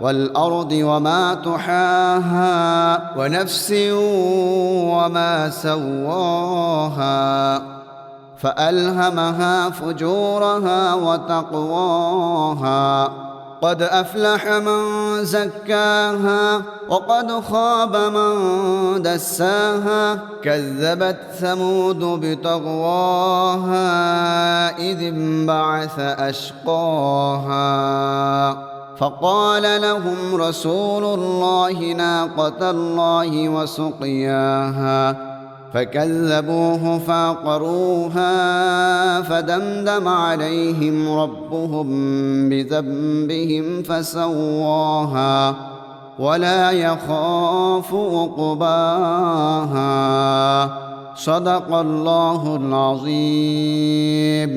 والأرض وما طحاها ونفس وما سواها فألهمها فجورها وتقواها قد أفلح من زكاها وقد خاب من دساها كذبت ثمود بطغواها إذ انبعث أشقاها فقال لهم رسول الله ناقة الله وسقياها. فكذبوه فعقروها فدمدم عليهم ربهم بذنبهم فسواها ولا يخاف عقباها. صدق الله العظيم.